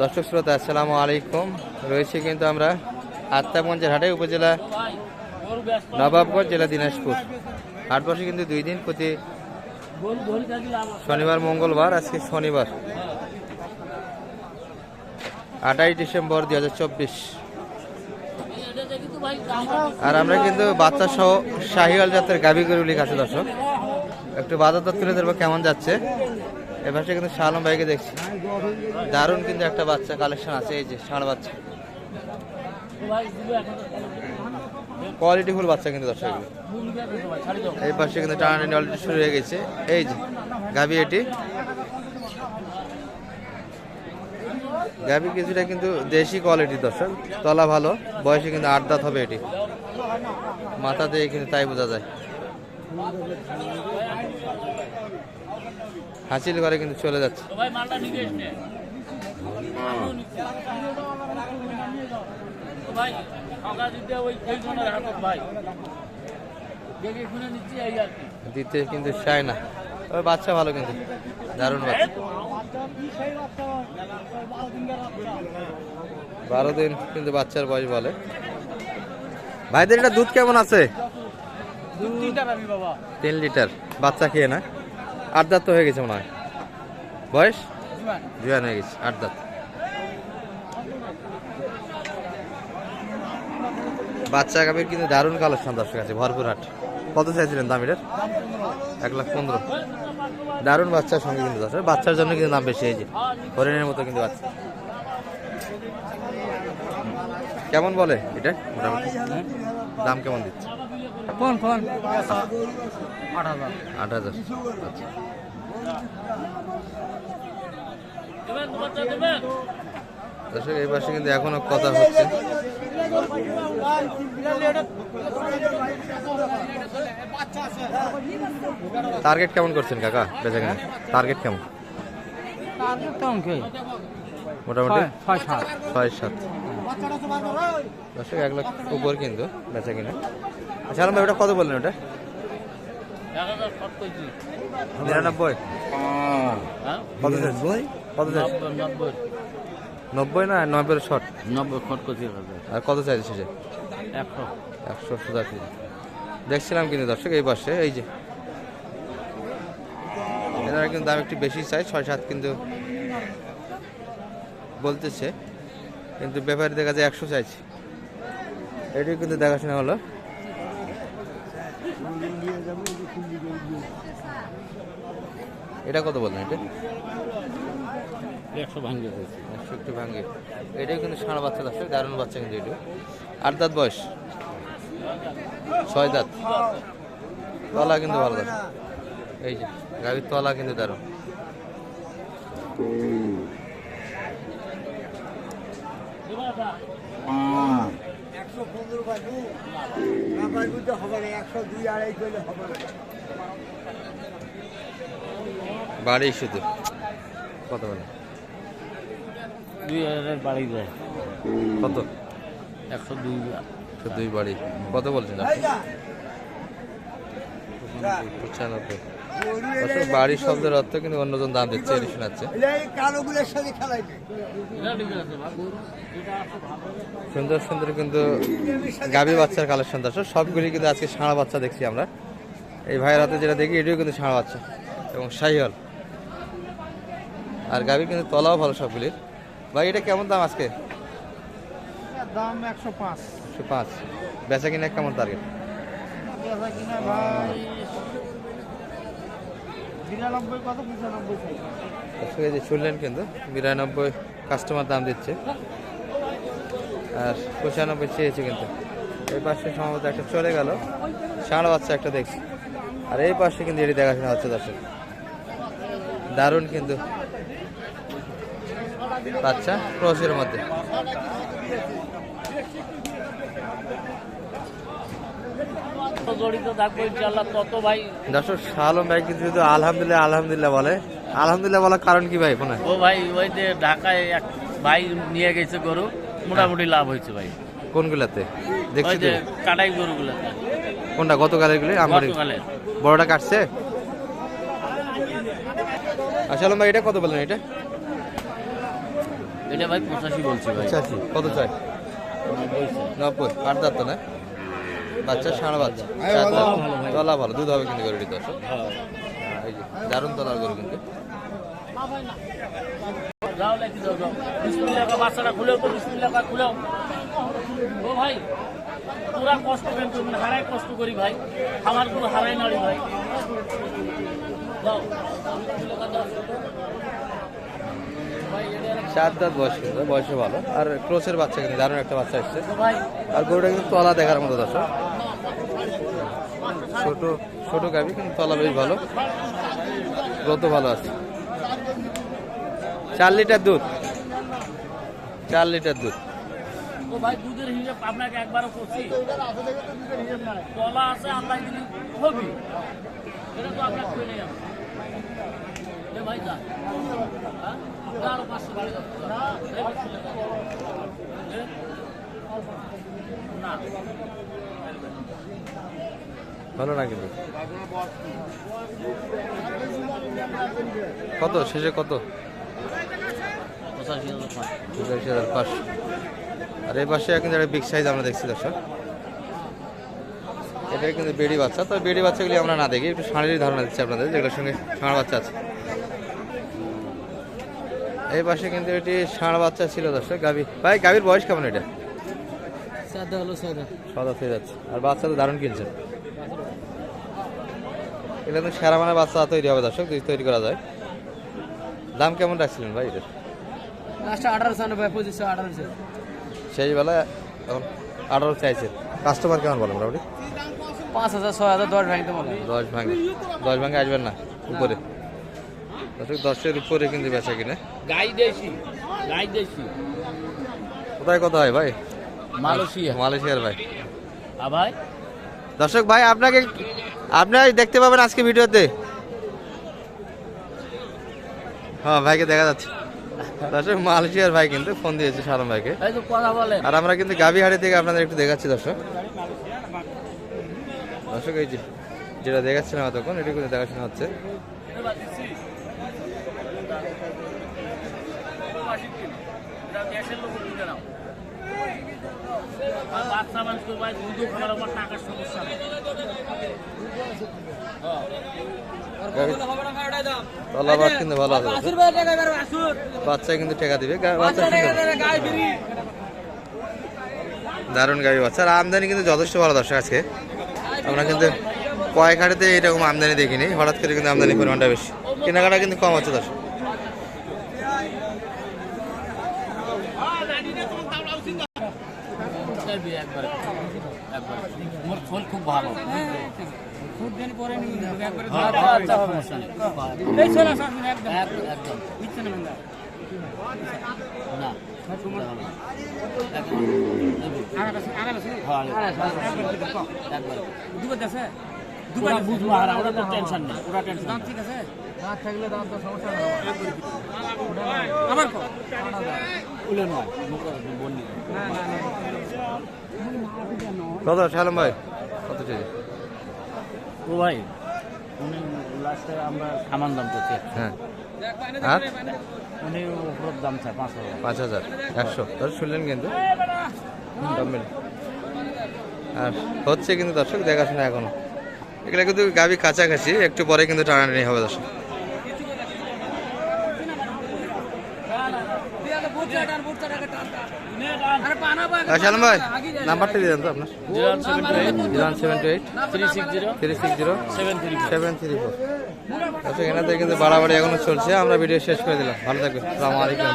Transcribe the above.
দর্শক শ্রোতা, আসসালামু আলাইকুম। রয়েছে কিন্তু আমরা আত্মাগঞ্জের হাটে, উপজেলা নবাবগঞ্জ, জেলা দিনাজপুর। হাট বসে কিন্তু দুই দিন প্রতি শনিবার, মঙ্গলবার, আজকে শনিবার। আঠাশ ডিসেম্বর দুই হাজার চব্বিশ। আর আমরা কিন্তু বাচ্চা সহ শাহিওয়াল জাতের গাভী গরুলি কাছে দর্শক। একটু বাজার দর তুলে কেমন যাচ্ছে? এবার কিন্তু শালম ভাইকে দেখছি। দারুণ কিন্তু একটা বাচ্চা কালেকশন আছে, এই যে ষাঁড় বাচ্চা। কোয়ালিটি ফুল বাচ্চা কিন্তু দর্শক। এই পাশে কিন্তু টানাটানি অলরেডি শুরু হয়ে গেছে। এই যে, গাভী এটি। গাভী কিছুটা কিন্তু দেশি কোয়ালিটির দর্শক। তলা ভালো, বয়সে কিন্তু আট দাঁত হবে এটি। মাথা দিয়ে কিন্তু তাই বোঝা যায়। হাসিল করে কিন্তু চলে যাচ্ছে। দিতে কিন্তু চায় না। তবে বাচ্চা ভালো কিন্তু দারুণ বাচ্চা। বারো দিন কিন্তু বাচ্চার বয়স বলে। ভাইদের এটা দুধ কেমন আছে? তিন লিটার। বাচ্চা খেয়ে না? আট দাঁত তো হয়ে গেছে মনে হয়। বয়স? জুয়ান। হয়ে গেছে আট দাঁত বাচ্চা গাভীর কিন্তু দারুণ কালেকশন দর্শক আছে ভরপুর হাট। কত চাইছিলেন দাম এটার? এক লাখ পনেরো। দারুণ বাচ্চার সঙ্গে কিন্তু দর্শক বাচ্চার জন্য কিন্তু দাম বেশি এই যে হরিণের মতো কিন্তু বাচ্চা। কেমন বলে এটা? মোটামুটি। দাম কেমন দিচ্ছে? Phone phone. আট হাজার। আচ্ছা। দর্শক এই পাশে কিন্তু এখনও কথা হচ্ছে। টার্গেট কেমন করছেন কাকা বেচা কিনা টার্গেট কেমন মোটামুটি? ছয় সাত। ছয় সাত। দর্শক এক লাখ উপর কিন্তু বেচা কিনা আচ্ছা ভাই ওটা কত বললেন ওটা? নিরানব্বই। কত কত নব্বই। না নব্বই শর্ট। নব্বই শর্ট করছি আর কত চাইছে শেষে? একশো। একশো সুদা দেখছিলাম কিন্তু দর্শক এই পাশে এই যে। এনারা কিন্তু দাম একটু বেশি চাই ছয় সাত কিন্তু বলতেছে। কিন্তু ব্যাপারী দেখা যায় একশো চাইছে। এটিও কিন্তু দেখাশোনা হলো। এটা কত বললেন এটা? একশো ভাঙ্গে একশো একটু ভাঙ্গে এটাও কিন্তু ষাঁড় বাচ্চা দর্শক দারুণ বাচ্চা কিন্তু এটা। আট দাঁত বয়স? ছয় দাঁত। তলা কিন্তু ভালো দাঁত। এই যে গাড়ির তলা কিন্তু দারুণ। একশো পনেরো পাইবো না পাইবো তো হবে না একশো দুই আড়াই করলে হবে না। বাড়ি শুধু। কত বলে দুই হাজারের বাড়ি যায়। কত? একশো দুই একশো দুই বাড়ি। কত বলছেন আপনি? পঁচানব্বই। বাড়ির শব্দের অর্থ কিন্তু অন্যজন দাম দিচ্ছে এটি শোনাচ্ছে। সুন্দর সুন্দর কিন্তু গাভী বাচ্চার কালেকশন দর্শক সবগুলি কিন্তু আজকে ষাঁড়া বাচ্চা দেখছি আমরা। এই ভাইয়ের হাতে যেটা দেখি, এটিও কিন্তু ষাঁড়া বাচ্চা এবং শাহিহল আর গাভী কিন্তু তলাও ভালো সবগুলির। ভাই, এটা কেমন দাম আজকে? দাম একশো পাঁচ। একশো পাঁচ। বেচা কিনা কেমন টার্গেট কিনা ভাই বিরানব্বই কত পঁচানব্বই দর্শক যে শুনলেন কিন্তু, বিরানব্বই কাস্টমার দাম দিচ্ছে। আর পঁচানব্বই চেয়েছে কিন্তু। এই পাশে সম্ভবত একটা চলে গেল। ষাঁড় বাচ্চা একটা দেখছি। আর এই পাশে কিন্তু এটি দেখাশোনা হচ্ছে, দর্শক। দারুণ কিন্তু বাচ্চা, ক্রসের মধ্যে। জড়িত থাকব ইনশাল্লাহ তত ভাই। দর্শক শালম ভাই কিন্তু শুধু আলহামদুলিল্লাহ আলহামদুলিল্লাহ বলে। আলহামদুলিল্লাহ বলার কারণ কি ভাই ফোনে? ও ভাই ওই যে ঢাকায় এক ভাই নিয়ে গেছে গরু মোটামুটি লাভ হয়েছে ভাই। কোনগুলাতে? দেখছি তো কাটাই গরুগুলো কোনটা গতকালের গুলি? আমার বড়টা কাটছে? আলম ভাই এটা কত বললেন এটা? এটা ভাই পঁচাশি বলছি ভাই। পঁচাশি। কত চাই? নব্বই। আট দাঁত না? বাচ্চা ষাঁড় বাচ্চা। দাঁত। তলা ভালো দুধ হবে কিন্তু গরুটি দর্শক হ্যাঁ, এই যে দারুণ তলার গরু কিন্তু। বাচ্চাটা খুলেও ও ভাই কষ্ট কেন হারাই কষ্ট করি ভাই। আমারগুলো হারাই নাড়ি ভাই। চার দাঁত বয়স বয়সে ভালো। আর ক্রোসের বাচ্চা কিন্তু, দারুণ একটা বাচ্চা এসছে। আর গরুটা কিন্তু তলা দেখার মতো দর্শক। ছোট ছোট গাবি কিন্তু তলা বেশ ভালো। গ্রোথ ভালো আছে। চার লিটার দুধ। চার লিটার দুধ। ভাই, দুধের হিসাব আপনাকে একবারও করছি। কলা আছে, আল্লাহ হবি। এটা তো আপনার ভাই যা। ভালো না কিন্তু। কত? শেষে কত? আর এই পাশে কিন্তু একটা বিগ সাইজ আমরা দেখছি, দর্শক এটা কিন্তু বেড়ি বাচ্চা। তো বেড়ি বাচ্চাগুলি আমরা না দেখি, একটু ধারণা দিচ্ছি আপনাদের, যেগুলোর সঙ্গে বাচ্চা আছে। এই পাশে কিন্তু এটি ষাঁড় বাচ্চা ছিল দর্শক গাভি। ভাই গাভির বয়স কেমন এটা? সাদা হলো সাদা। সদা হয়ে যাচ্ছে। আর বাচ্চা তো দারুণ কিনছে। এটা কিন্তু সেরা মানে বাচ্চা তৈরি হবে দর্শক যদি তৈরি করা যায়। দাম কেমন রাখছিলেন ভাই এটার লাস্টে আঠারোশো ভাই পঁচিশশো আঠারোশো সেই বেলা এখন আঠারো চাইছে। কাস্টমার কেমন বলেন মোটামুটি? পাঁচ হাজার ছয় হাজার দশ ভাঙতে বলে। দশ ভাঙে। দশ ভাঙে আসবেন না উপরে। দর্শক দশের উপরে কিন্তু বেচা কিনে। গাই দেশি গাই দেশি। কোথায় কত হয় ভাই মালয়েশিয়া। মালয়েশিয়ার ভাই। আ ভাই? দর্শক ভাই আপনাকে আপনারাই দেখতে পাবেন আজকে ভিডিওতে। হ্যাঁ ভাইকে দেখা যাচ্ছে। দর্শক মালয়েশিয়ার ভাই কিন্তু ফোন দিয়েছে সালম ভাইকে। কথা আর আমরা কিন্তু গাবিহাড়ি থেকে আপনাদের একটু দেখাচ্ছি দর্শক। দর্শক এই যে যেটা দেখাচ্ছিলাম এতক্ষণ এটি কিন্তু দেখাশোনা হচ্ছে। বাচ্চা মানুষ ভাই দুধ খাওয়ার আমার টাকার সমস্যা নেই। গাভী- কিন্তু ভালো আছে। দর্শক। বাচ্চা কিন্তু টেকা দিবে গা- বাচ্চা সুন্দর। দারুণ গাড়ি বাচ্চা। আর আমদানি কিন্তু যথেষ্ট ভালো দর্শক আজকে। আমরা কিন্তু কয়েক হাটেতে এরকম আমদানি দেখিনি। হঠাৎ করে কিন্তু আমদানি পরিমাণটা বেশি। কেনাকাটা কিন্তু কম হচ্ছে দর্শক। ফোন খুব ভালো। হ্যাঁ, আচ্ছা, সমস্যা নেই। এক- একদম। না, একদম। হ্যাঁ, ওরা বুঝব আর ওরা তো টেনশন নেই। ওরা টেনশন ঠিক আছে? উলে নয় বললি কত শালম ভাই। কত চাই? ও ভাই উনি লাস্টে আমরা সামান দাম করছি। হ্যাঁ। আর? উনি উপর দাম চায় পাঁচ হাজার। পাঁচ হাজার একশো। দশ শুনলেন কিন্তু। আর হচ্ছে কিন্তু দর্শক দেখাশোনা এখনও। এগুলো কিন্তু গাবি কাছাকাছি একটু পরে কিন্তু টানাটানি হবে দর্শক। আর শালম ভাই নাম্বারটা দিয়ে দেন তো আপনার। Zero seven two eight. Seven two eight. Three six zero. Three six zero. Seven three seven three four. আচ্ছা এখানে কিন্তু বাড়াবাড়ি এখনও চলছে। আমরা ভিডিও শেষ করে দিলাম। ভালো থাকবেন। আসসালামু আলাইকুম।